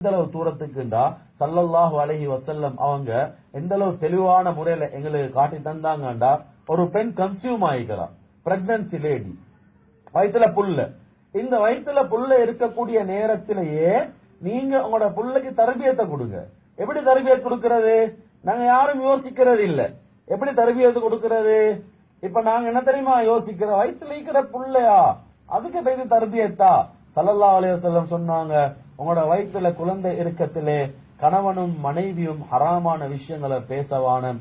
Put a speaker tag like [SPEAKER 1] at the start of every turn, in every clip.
[SPEAKER 1] எந்த அளவு தூரத்துக்குண்டா சல்லல்லாஹு அலைஹி வசல்லம் அவங்க எந்த அளவு தெளிவான முறையில எங்களுக்கு காட்டி தந்தாங்கண்டா ஒரு பெண் கன்சியூம் ஆகிக்கலாம் பிரெக்னன்சி லேடி வயித்துல புல்ல. இந்த வயிற்றுல புல்ல இருக்கக்கூடிய நேரத்திலேயே நீங்க உங்களோட புள்ளைக்கு தரபியத்தை கொடுங்க. எப்படி தரபியத் கொடுக்கிறது? நாங்க யாரும் யோசிக்கிறது இல்ல. எப்படி தரபியத்தை கொடுக்கிறது? இப்ப நாங்க என்ன தெரியுமா யோசிக்கிறோம் வயித்துல இருக்கிற புள்ளையா? அதுக்கு பேரு தரபியத்தா. சல்லல்லா அலைய சொன்னாங்க. உங்களோட வயிற்றுல குழந்தை இருக்கத்திலே கணவனும் மனைவியும் ஹராமான விஷயங்களை பேசவான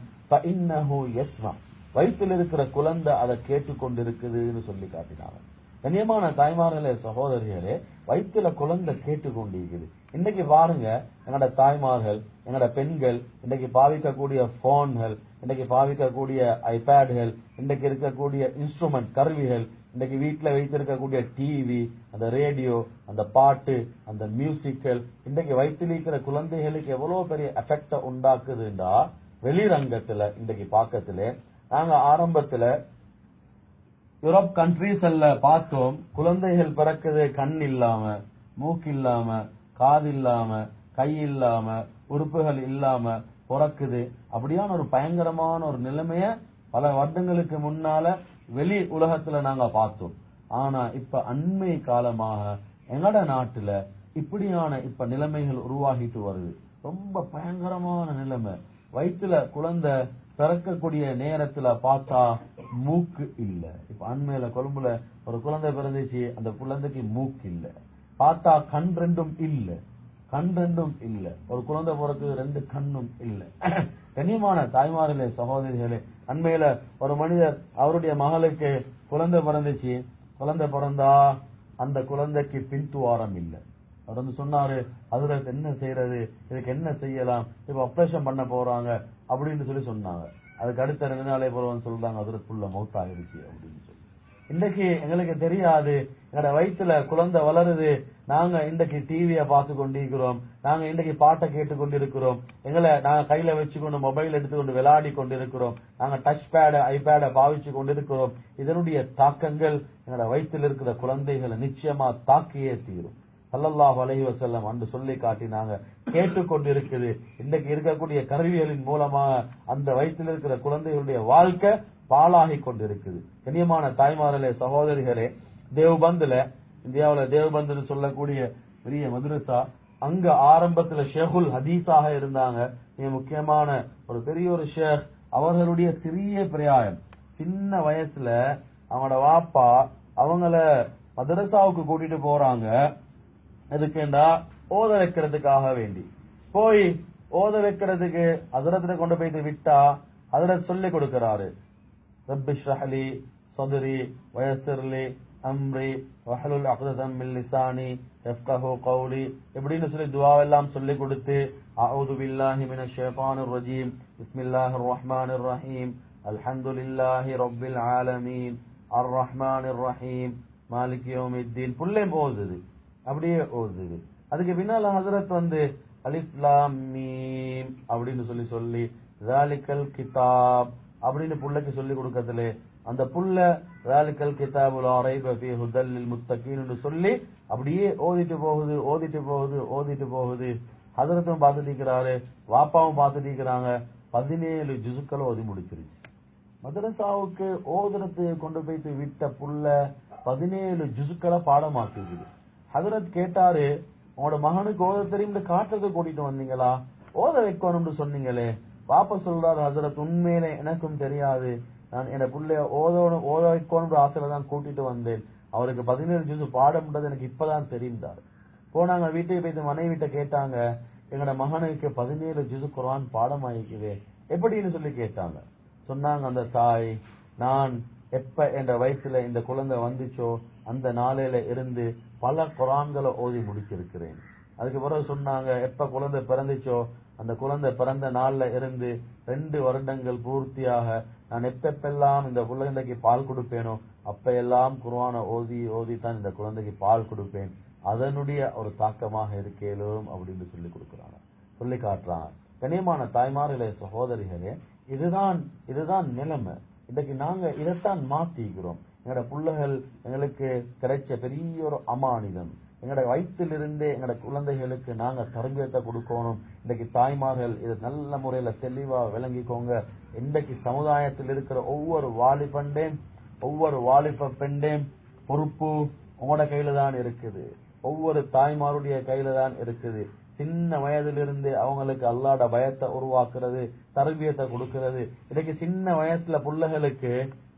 [SPEAKER 1] வயிற்றில் இருக்கிற குழந்தை அதை கேட்டுக்கொண்டிருக்குதுன்னு சொல்லி காட்டினாங்க. கண்ணியமான தாய்மார்களே சகோதரிகளே வயிற்றுல குழந்தை கேட்டுக்கொண்டிருக்குது. இன்னைக்கு பாருங்க எங்களோட தாய்மார்கள் எங்களோட பெண்கள் இன்னைக்கு பாவிக்கக்கூடிய போன்கள் இன்னைக்கு பாவிக்கக்கூடிய ஐபேடுகள் இன்னைக்கு இருக்கக்கூடிய இன்ஸ்ட்ருமெண்ட் கருவிகள் இன்னைக்கு வீட்டில் வைத்திருக்கக்கூடிய டிவி அந்த ரேடியோ அந்த பாட்டு அந்த மியூசிக்கல் இன்னைக்கு வைத்திருக்கிற குழந்தைகளுக்கு எவ்வளவு பெரிய எஃபெக்ட உண்டாக்குதுண்டா வெளிரங்கத்துல இன்னைக்கு பாக்கத்துல நாங்க ஆரம்பத்துல யூரோப் கண்ட்ரீஸ் அல்ல பார்த்தோம். குழந்தைகள் பிறக்குது கண் இல்லாம மூக்கு இல்லாம காது இல்லாம கை இல்லாம உறுப்புகள் இல்லாம பிறக்குது. அப்படியான ஒரு பயங்கரமான ஒரு நிலைமைய பல வருடங்களுக்கு முன்னால வெளி உலகத்துல நாங்க பார்த்தோம். ஆனா இப்ப அண்மை காலமாக எங்கட நாட்டுல இப்படியான இப்ப நிலைமைகள் உருவாகிட்டு வருது. ரொம்ப பயங்கரமான நிலைமை. வயிற்றுல குழந்தை பிறக்கக்கூடிய நேரத்துல பார்த்தா மூக்கு இல்ல. இப்ப அண்மையில கொழும்புல ஒரு குழந்தை பிறந்துச்சு அந்த குழந்தைக்கு மூக்கு இல்ல. பார்த்தா கண் ரெண்டும் இல்ல. கண் ரெண்டும் இல்லை. ஒரு குழந்தை பிறக்கு ரெண்டு கண்ணும் இல்லை. கண்ணியமான தாய்மார்களே சகோதரிகளே அண்மையில ஒரு மனிதர் அவருடைய மகளுக்கு குழந்தை பிறந்துச்சு. குழந்தை பிறந்தா அந்த குழந்தைக்கு பின்துவாரம் இல்லை. அவர் வந்து சொன்னாரு அதுல என்ன செய்யறது? இதுக்கு என்ன செய்யலாம்? இப்ப ஆப்ரேஷன் பண்ண போறாங்க. அப்படின்னு சொல்லி சொன்னாங்க. அதுக்கு அடுத்த ரெண்டு நாளே போறவன் சொல்றாங்க. அதுல புள்ள மவுத் அப்படின்னு. இன்னைக்கு எங்களுக்கு தெரியாது. எங்களோட வயிற்றுல குழந்தை வளருது. நாங்க இன்றைக்கு டிவிய பார்த்து கொண்டிருக்கிறோம் நாங்க இன்றைக்கு பாட்டை கேட்டு கொண்டிருக்கிறோம் எங்களை நாங்க கையில வச்சுக்கொண்டு மொபைல் எடுத்துக்கொண்டு விளையாடி கொண்டிருக்கிறோம். நாங்க டச் பேட ஐபேட பாவிச்சு கொண்டிருக்கிறோம். இதனுடைய தாக்கங்கள் எங்களோட வயிற்றில் இருக்கிற குழந்தைகளை நிச்சயமா தாக்கியே தீரும். சல்லல்லாஹ் அலைஹி செல்லம் அன்று சொல்லி காட்டினாங்க. கேட்டுக்கொண்டிருக்குது இன்றைக்கு இருக்கக்கூடிய கருவிகளின் மூலமாக அந்த வயிற்றில் இருக்கிற குழந்தைகளுடைய வாழ்க்கை பாழாகி கொண்டிருக்குது. கண்ணியமான தாய்மார்களே சகோதரிகளே தேவ்பந்துல இந்தியாவில் தேவ்பந்துன்னு சொல்லக்கூடிய பெரிய மதுரசா அங்க ஆரம்பத்துல ஷேகுல் ஹதீஸாக இருந்தாங்க. மிக முக்கியமான ஒரு பெரிய ஒரு ஷேக். அவர்களுடைய சிறிய பிரயாயம். சின்ன வயசுல அவனோட வாப்பா அவங்கள மதரசாவுக்கு கூட்டிட்டு போறாங்க. எதுக்குண்டா? ஓத வைக்கிறதுக்காக வேண்டி. போய் ஓத வைக்கிறதுக்கு அதிரத்துல கொண்டு போய் விட்டா அதிர சொல்லி கொடுக்கிறாரு. ரப்பி ஷ்ரஹலி சதுரி வயசிர்லி அம்ரி வஹலுல் அக்தம் மின் லிசானி யஃப்கஹு கௌலி இப்படின்னு சொல்லி துவாவெல்லாம் சொல்லி கொடுத்து அவுது பில்லாஹி மின ஷேபானுர் ரஜீம் பிஸ்மில்லாஹிர் ரஹ்மானிர் ரஹீம் அல்ஹம்துலில்லாஹி ரப்பில் ஆலமீன் அர் ரஹ்மானிர் ரஹீம் மாலிக் யௌமித்தீன். புள்ளேம் ஓதுது. அப்படியே ஓதுது. அதுக்கு பின்னால ஹசரத் வந்து அலிஸ்லாம் மீம் அப்படின்னு சொல்லி சொல்லி ராலிக்கல் கிதாப் அப்படின்னு புள்ளைக்கு சொல்லி கொடுக்கறதுல அந்த புள்ள ராலிக்கல் கிதாபுல் ரைப ஃபீ ஹுதல் சொல்லி அப்படியே ஓதிட்டு போகுது ஓதிட்டு போகுது ஓதிட்டு போகுது. ஹசரத்தும் பார்த்துட்டு இருக்கிறாரு வாப்பாவும் பார்த்துட்டு இருக்கிறாங்க. பதினேழு ஜுசுக்களை ஓதி முடிச்சிருச்சு. மதரசாவுக்கு ஓதுறத்து கொண்டு போயிட்டு விட்ட புள்ள பதினேழு ஜிசுக்களை பாடமாக்குது. ஹசரத் கேட்டாரு உங்களோட மகனுக்கு ஓத தெரியும் காட்டுறது கூட்டிட்டு வந்தீங்களா? ஓத வைக்கணும்னு சொன்னீங்களே. பாப்பா சொல்றாரு ஹசரத் உண்மையிலே எனக்கும் தெரியாது. நான் என் பிள்ளைய ஓதணும் ஓத வைக்கணும்ன்ற ஆசையில தான் கூட்டிட்டு வந்தேன். அவருக்கு பதினேழு ஜூஸ் பாடம்ன்றது எனக்கு இப்பதான் தெரிந்தார். போனாங்க வீட்டுக்கு போயிட்டு மனைவிட்ட கேட்டாங்க எங்களோட மகனுக்கு பதினேழு ஜூஸ் குரான் பாடமாயிக்குது எப்படின்னு சொல்லி கேட்டாங்க. சொன்னாங்க அந்த தாய் நான் எப்ப என்ற வயசுல இந்த குழந்தை வந்துச்சோ அந்த நாளையில இருந்து பல குரான்களை ஓதி முடிச்சிருக்கிறேன். அதுக்கு பிறகு சொன்னாங்க எப்ப குழந்தை பிறந்துச்சோ அந்த குழந்தை பிறந்த நாள்ல இருந்து ரெண்டு வருடங்கள் பூர்த்தியாக நான் எப்பெப்பெல்லாம் இந்த குழந்தைக்கு பால் கொடுப்பேனோ அப்ப எல்லாம் குர்ஆனை ஓதி ஓதி தான் இந்த குழந்தைக்கு பால் கொடுப்பேன். அதனுடைய ஒரு தாக்கமாக இருக்கேலும் அப்படின்னு சொல்லி கொடுக்குறாங்க. சொல்லி காட்டுறாங்க. கனியமான தாய்மார்களே சகோதரிகளே இதுதான் இதுதான் நிலைமை. இன்றைக்கு நாங்க இதைத்தான் மாத்திக்கிறோம். எங்களோட பிள்ளைகள் எங்களுக்கு கிடைச்ச பெரிய ஒரு அமானிதம். எங்களோட வயிற்றிலிருந்தே எங்களோட குழந்தைகளுக்கு நாங்கள் தரபியத்தை கொடுக்கணும். இன்றைக்கு தாய்மார்கள் இதை நல்ல முறையில் தெளிவாக விளங்கிக்கோங்க. இன்றைக்கு சமுதாயத்தில் இருக்கிற ஒவ்வொரு வாலிபண்டேன் ஒவ்வொரு வாலிப பெண்டேன் பொறுப்பு உங்களோட கையில தான் இருக்குது. ஒவ்வொரு தாய்மாருடைய கையில தான் இருக்குது. சின்ன வயதிலிருந்து அவங்களுக்கு அல்லாட பயத்தை உருவாக்குறது தரபியத்தை கொடுக்கிறது. இன்னைக்கு சின்ன வயசுல பிள்ளைகளுக்கு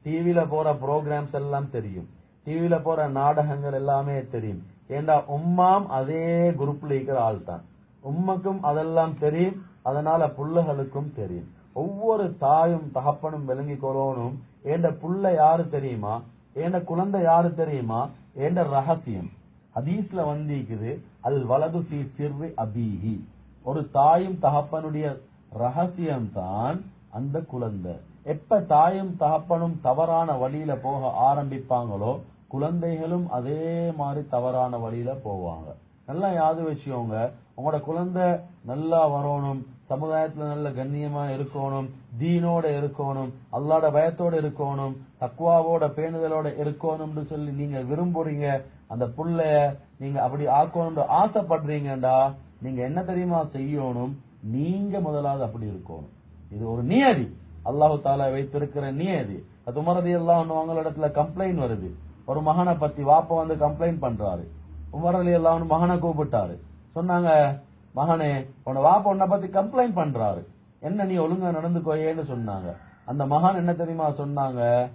[SPEAKER 1] டிவியில போற ப்ரோக்ராம்ஸ் எல்லாம் தெரியும். டிவியில போற நாடகங்கள் எல்லாமே தெரியும். ஏண்டா உம்மாம் அதே குரூப்ல இருக்கிற ஆள் தான் உம்மக்கும் அதெல்லாம் தெரியும். அதனால புள்ளகளுக்கும் தெரியும். ஒவ்வொரு தாயும் தகப்பனும் விளங்கி கொள்ளணும். ஏண்ட புள்ள யாரு தெரியுமா? ஏண்ட குழந்தை யாரு தெரியுமா? ஏண்ட ரகசியம். ஹதீஸ்ல வந்திருக்குது அல் வலது சி சிறு அபீஹி. ஒரு தாயும் தகப்பனுடைய ரகசியம் தான் அந்த குழந்தை. எப்ப தாயும் தகப்பனும் தவறான வழியில போக ஆரம்பிப்பாங்களோ குழந்தைகளும் அதே மாதிரி தவறான வழியில போவாங்க. நல்லா யாது வச்சுக்கோங்க. உங்களோட குழந்தை நல்லா வரணும் சமுதாயத்துல நல்ல கண்ணியமா இருக்கணும் தீனோட இருக்கணும் அல்லாட பயத்தோட இருக்கணும் தக்குவாவோட பேணுதலோட இருக்கணும்னு சொல்லி நீங்க விரும்புறீங்க அந்த புள்ளைய நீங்க அப்படி ஆக்கணும்னு ஆசைப்படுறீங்கடா நீங்க என்ன தெரியுமா செய்யணும்? நீங்க முதலாவது அப்படி இருக்கணும். இது ஒரு நியதி. அல்லாஹு தாலா வைத்திருக்கிற நியதி. அது உமரதி எல்லாம் அவங்களிடத்துல கம்ப்ளைண்ட் வருது. ஒரு மகனை பத்தி வாப்ப வந்து கம்ப்ளைண்ட் பண்றாரு. உமர் அலி எல்லாம் மகனை கூப்பிட்டாரு. சொன்னாங்க மகனே உன வாப்ப உன்னை பத்தி கம்ப்ளைண்ட் பண்றாரு. என்ன நீ ஒழுங்கா நடந்துக்கோயேன்னு சொன்னாங்க. அந்த மகன் என்ன தெரியுமா சொன்னாங்க?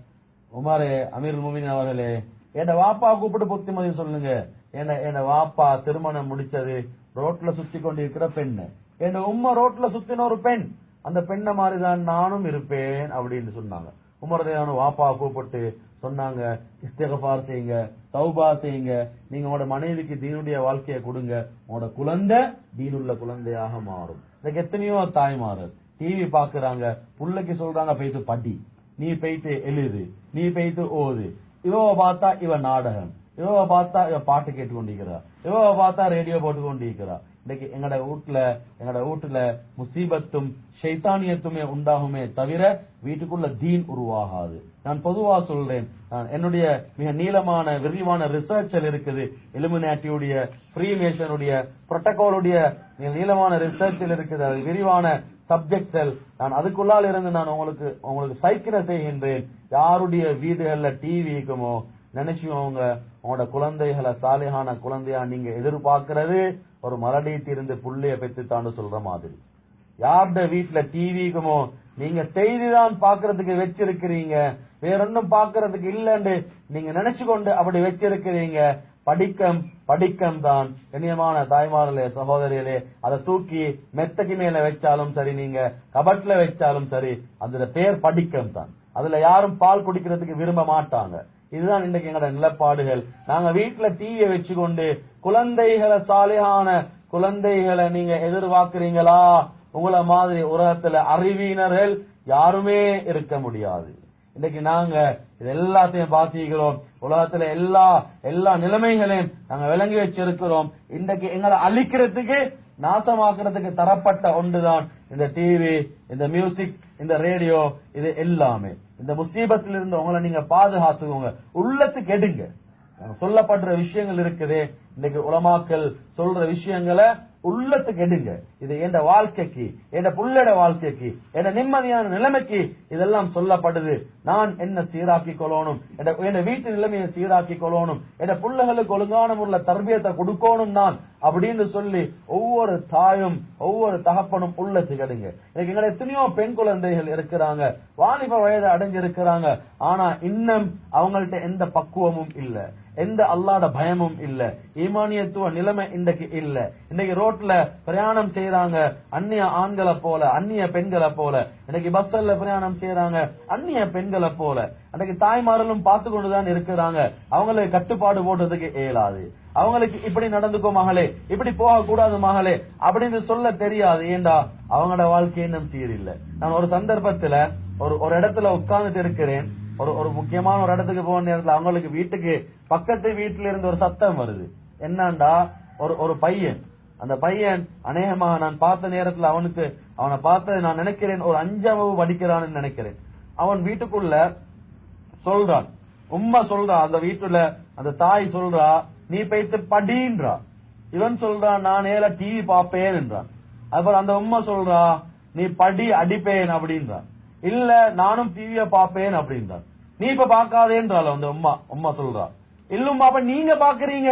[SPEAKER 1] உமாரே அமீர் முமின் அவர்களே என் வாப்பா கூப்பிட்டு புத்திமதி சொல்லுங்க. என்ன என் வாப்பா திருமணம் முடிச்சது ரோட்ல சுத்தி கொண்டு இருக்கிற பெண்ணு. என் உம்மா ரோட்ல சுத்தின ஒரு பெண். அந்த பெண்ணை மாதிரிதான் நானும் இருப்பேன் அப்படின்னு சொன்னாங்க. உமரதையான வாப்பா கூப்பிட்டு சொன்னாங்க இஸ்தகபார் செய்யுங்க தௌபா செய்யுங்க நீங்க உங்களோட மனைவிக்கு தீனுடைய வாழ்க்கையை கொடுங்க உங்களோட குழந்தை தீனுள்ள குழந்தையாக மாறும். இதுக்கு எத்தனையோ தாய்மாறு டிவி பாக்குறாங்க புள்ளைக்கு சொல்றாங்க போயிட்டு படி நீ போயிட்டு எழுது நீ போயிட்டு ஓது. இவ பார்த்தா இவ நாடகம் இவ பார்த்தா இவ பாட்டு கேட்டு கொண்டிருக்கிறா இவ பார்த்தா ரேடியோ போட்டு கொண்டிருக்கிறா இன்னைக்கு எங்கட வீட்டுல எங்கட வீட்டுல முசீபத்தும் ஷைத்தானியத்துமே உண்டாகுமே தவிர வீட்டுக்குள்ள தீன் உருவாகாது. நான் பொதுவா சொல்றேன் என்னுடைய மிக நீளமான விரிவான ரிசர்ச்சல் இருக்குது. எலிமினாட்டியுடைய ஃப்ரீமேஷனுடைய புரோட்டோகாலுடைய மிக நீளமான ரிசர்ச்சில் இருக்குது. அது விரிவான சப்ஜெக்ட்கள் நான் அதுக்குள்ளால் இருந்து நான் உங்களுக்கு உங்களுக்கு சைக்கிள செய்கின்றேன். யாருடைய வீடுகள்ல டிவி இருக்குமோ நினைச்சுக்கோங்க உங்களோட குழந்தைகளை சாலையான குழந்தையா நீங்க எதிர்பார்க்கிறது. ஒரு மரடீட்டு இருந்து புள்ளைய பெற்றுத்தான்னு சொல்ற மாதிரி. யார்ட வீட்டுல டிவிக்குமோ நீங்க செய்திதான் பாக்குறதுக்கு வச்சிருக்கிறீங்க வேறொன்னும் பாக்குறதுக்கு இல்லன்னு நீங்க நினைச்சு கொண்டு அப்படி வச்சிருக்கிறீங்க படிக்கம் படிக்கம் தான். கண்ணியமான தாய்மார்களே சகோதரிகளே அதை தூக்கி மெத்தக்கு மேல வச்சாலும் சரி நீங்க கபட்ல வச்சாலும் சரி அதுல பேர் படிக்கம் தான். அதுல யாரும் பால் குடிக்கிறதுக்கு விரும்ப மாட்டாங்க. இதுதான் இன்றைக்கு எங்களோட நிலப்பாடுகள். நாங்க வீட்டுல தீய வச்சுக்கொண்டு குழந்தைகளை சாலையான குழந்தைகளை நீங்க எதிர்பார்க்கிறீங்களா? உங்களை மாதிரி உலகத்துல அறிவியினர்கள் யாருமே இருக்க முடியாது. இன்னைக்கு நாங்க இது எல்லாத்தையும் பாத்திக்கிறோம் உலகத்துல எல்லா எல்லா நிலைமைகளையும் நாங்க விளங்கி வச்சிருக்கிறோம். இன்றைக்கு எங்களை அழிக்கிறதுக்கு நாசமாக்குறதுக்கு தரப்பட்ட ஒன்றுதான் இந்த டிவி இந்த மியூசிக் இந்த ரேடியோ இது எல்லாமே. இந்த முசீபத்தில் இருந்து உங்களை நீங்க பாதுகாத்துக்கோங்க. உள்ளத்து கெடுங்க சொல்லப்படுற விஷயங்கள் இருக்குது. இன்னைக்கு உலமாக்கள் சொல்ற விஷயங்களை உள்ளத்துக்கு எடுங்க இது எந்த வாழ்க்கைக்கு எந்த புள்ளட வாழ்க்கைக்கு எந்த நிம்மதியான நிலைமைக்கு இதெல்லாம் சொல்லப்படுது. நான் என்ன சீராக்கி கொள்ளணும்? என் வீட்டு நிலைமையை சீராக்கி கொள்ளணும்? என் பிள்ளைகளுக்கு ஒழுங்கான முறையில் தர்பியத்தை கொடுக்கணும் நான்? அப்படின்னு சொல்லி ஒவ்வொரு தாயும் ஒவ்வொரு தகப்பனும் உள்ளத்துக்கு எடுங்க இன்னைக்கு எங்களை எத்தனையோ பெண் குழந்தைகள் இருக்கிறாங்க. வாலிப வயது அடைஞ்சிருக்கிறாங்க. ஆனா இன்னும் அவங்கள்ட்ட எந்த பக்குவமும் இல்ல. எந்த அல்லாட பயமும் இல்ல. ஈமானியத்துவ நிலைமை இன்றைக்கு இல்ல. இன்னைக்கு ரோட்ல பிரயாணம் செய்யறாங்க அந்நிய ஆண்களை போல அந்நிய பெண்களை போல. இன்னைக்கு பஸ்ல பிரயாணம் செய்யறாங்க அந்நிய பெண்களை போல. அன்னைக்கு தாய்மார்களும் பார்த்து கொண்டுதான் இருக்கிறாங்க. அவங்களுக்கு கட்டுப்பாடு போடுறதுக்கு இயலாது. அவங்களுக்கு இப்படி நடந்துக்கோ மகளே இப்படி போக கூடாது மகளே அப்படின்னு சொல்ல தெரியாது. ஏண்டா? அவங்களோட வாழ்க்கை இன்னும் சீரில்லை நான் ஒரு சந்தர்ப்பத்துல ஒரு ஒரு இடத்துல உட்கார்ந்துட்டு இருக்கிறேன். ஒரு ஒரு முக்கியமான ஒரு இடத்துக்கு போன நேரத்தில் அவங்களுக்கு வீட்டுக்கு பக்கத்து வீட்டுல இருந்து ஒரு சத்தம் வருது. என்னண்டா? ஒரு ஒரு பையன் அந்த பையன் அநேகமாக நான் பார்த்த நேரத்தில் அவனுக்கு அவனை பார்த்து நான் நினைக்கிறேன் ஒரு அஞ்சாவது படிக்கிறான்னு நினைக்கிறேன். அவன் வீட்டுக்குள்ள சொல்றான். உம்மா சொல்றா அந்த வீட்டுல அந்த தாய் சொல்றா நீ பைத்து படின்றா. இவன் சொல்றான் நான் ஏல டிவி பாப்பேன் என்றான். அப்புறம் அந்த உம்மா சொல்றா நீ படி அடிப்பேன் அப்படின்றான். இல்ல நானும் டிவிய பாப்பேன் அப்படின்றான். நீ இப்ப பாக்காதேன்றால அந்த உம்மா. உம்மா சொல்றா இல்லும்மா அப்ப நீங்க பாக்குறீங்க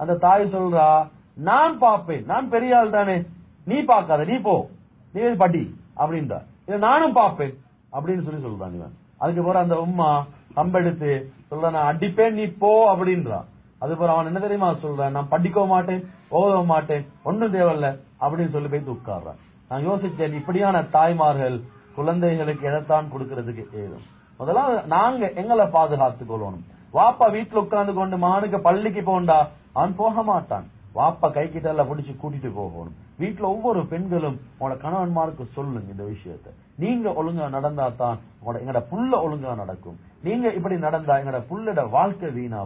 [SPEAKER 1] அந்த தாய் சொல்றா நான் பார்ப்பேன். நான் பெரிய ஆள் தானே. நீ பார்க்காத நீ போ. நீ படி அப்படின்றா இதை நானும் பார்ப்பேன் அப்படின்னு சொல்லி சொல்றான் இவன். அதுக்கு பிறகு அந்த உம்மா கம்பெடுத்து சொல்ற நான் அடிப்பேன் நீ போ அப்படின்றா அதுக்கப்புறம் அவன் என்ன தெரியுமா சொல்றான்? நான் படிக்கவும் மாட்டேன் ஓதவும் மாட்டேன் ஒன்னும் தேவையில்ல அப்படின்னு சொல்லி போய் உட்கார்றான் நான் யோசிச்சேன் இப்படியான தாய்மார்கள் குழந்தைகளுக்கு எதைத்தான் கொடுக்கறதுக்கு ஏதும்? முதல்ல நாங்க எங்களை பாதுகாத்துக் கொள்ளணும். வாப்பா வீட்டுல உட்கார்ந்து கொண்டு மானுக்கு பள்ளிக்கு போண்டா அவன் போக மாட்டான். வாப்பா கை கிட்ட பிடிச்சு கூட்டிட்டு போகணும். வீட்டுல ஒவ்வொரு பெண்களும் உங்களோட கணவன்மாருக்கு சொல்லுங்க இந்த விஷயத்த. நீங்க ஒழுங்கா நடந்தா தான் உங்களோட எங்கட புள்ள ஒழுங்கா நடக்கும். நீங்க இப்படி நடந்தா எங்கட புள்ளட வாழ்க்கை வீணா